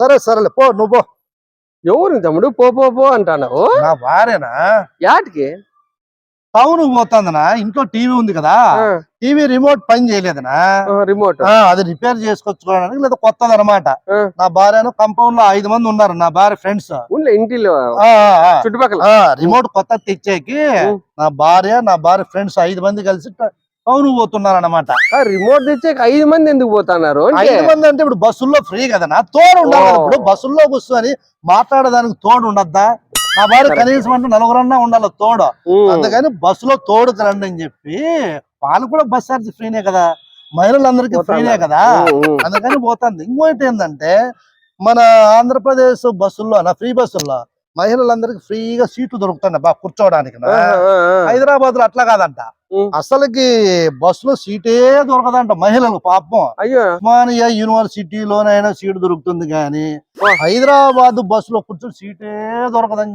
సరే సరేలే పో నువ్వు పో. ఎవరు తమ్ముడు? పో పో పో అంటున్నావు? నా భార్యనా యాటికి? టౌన్ పోతుందనా ఇంట్లో టీవీ ఉంది కదా టీవీ రిమోట్ పని చేయలేదనా రిమోట్. అది రిపేర్ చేసుకొచ్చుకోవడానికి లేదా కొత్తది అనమాట. నా భార్యను కంపౌండ్లో ఐదు మంది ఉన్నారు నా భార్య ఫ్రెండ్స్. ఇంటిలో. చుట్టుపక్కల. రిమోట్ కొత్త తెచ్చేకి. నా భార్య నా భార్య ఫ్రెండ్స్ ఐదు మంది కలిసి టౌన్ పోతున్నారు అనమాట ఆ, రిమోట్ తెచ్చే ఐదు మంది ఎందుకు పోతున్నారు ఐదు మంది అంటే ఇప్పుడు బస్సుల్లో ఫ్రీ కదా నా తోడు ఉండాలి. ఇప్పుడు బస్సుల్లో కూర్చొని మాట్లాడడానికి తోడు ఉండద్దా నా భార్య. కనీసం అంటే నలుగురన్నా ఉండాలి తోడు. అందుకని బస్సులో తోడుకు రండి అని చెప్పి వాళ్ళు కూడా బస్ ఛార్జ్ ఫ్రీనే కదా మహిళలందరికీ ఫ్రీనే. కదా. అందుకని పోతుంది ఇంకోటి ఏంటంటే మన ఆంధ్రప్రదేశ్ బస్సుల్లో నా ఫ్రీ బస్సుల్లో మహిళలందరికీ ఫ్రీగా సీట్లు దొరుకుతున్నాయి బాగా కూర్చోవడానికి. హైదరాబాద్లో అట్లా కాదంట అసలుకి బస్సులో సీటే దొరకదంట మహిళలకు పాపం. అయ్యో. ఉస్మానియా యూనివర్సిటీలోనైనా సీటు దొరుకుతుంది కానీ. హైదరాబాద్ బస్సులో కూర్చొని సీటే దొరకదని